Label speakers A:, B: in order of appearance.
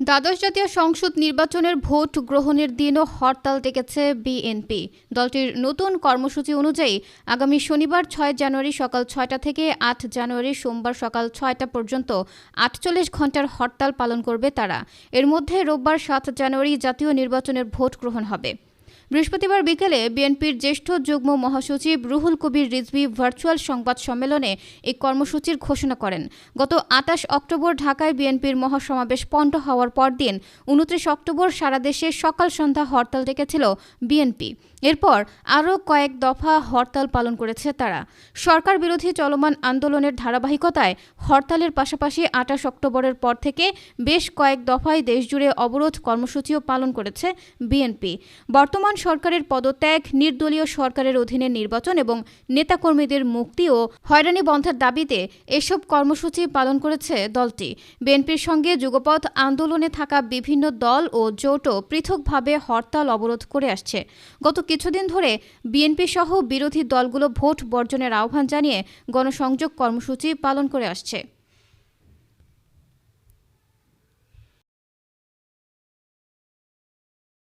A: দ্বাদশ জাতীয় সংসদ নির্বাচনের ভোট গ্রহণের দিনও হরতাল ডেকেছে বিএনপি। দলটির নতুন কর্মসূচি অনুযায়ী আগামী শনিবার ছয় জানুয়ারি সকাল ছয়টা থেকে আট জানুয়ারি সোমবার সকাল ছয়টা পর্যন্ত আটচল্লিশ ঘণ্টার হরতাল পালন করবে তারা। এর মধ্যে রোববার সাত জানুয়ারি জাতীয় নির্বাচনের ভোট গ্রহণ হবে। বৃহস্পতিবার বিকেলে বিএনপির জ্যেষ্ঠ যুগ্ম মহাসচিব রুহুল কবির রিজভি ভার্চুয়াল সংবাদ সম্মেলনে এই কর্মসূচির ঘোষণা করেন। গত আটাশ অক্টোবর ঢাকায় বিএনপির মহাসমাবেশ পণ্ড হওয়ার পরদিন উনত্রিশ অক্টোবর সারা দেশে সকাল সন্ধ্যা হরতাল ডেকেছিল বিএনপি। এরপর আরও কয়েক দফা হরতাল পালন করেছে তারা। সরকার বিরোধী চলমান আন্দোলনের ধারাবাহিকতায় হরতালের পাশাপাশি আটাশ অক্টোবরের পর থেকে বেশ কয়েক দফায় দেশজুড়ে অবরোধ কর্মসূচিও পালন করেছে বিএনপি। বর্তমান সরকারের পদত্যাগ, নির্দলীয় সরকারের অধীনে নির্বাচন এবং নেতাকর্মীদের মুক্তি ও হয়রানি বন্ধের দাবিতে এসব কর্মসূচি পালন করেছে দলটি। বিএনপির সঙ্গে যুগপথ আন্দোলনে থাকা বিভিন্ন দল ও জোটও পৃথকভাবে হরতাল অবরোধ করে আসছে। গত কিছুদিন ধরে বিএনপি সহ বিরোধী দলগুলো ভোট বর্জনের আহ্বান জানিয়ে গণসংযোগ কর্মসূচি পালন করে আসছে।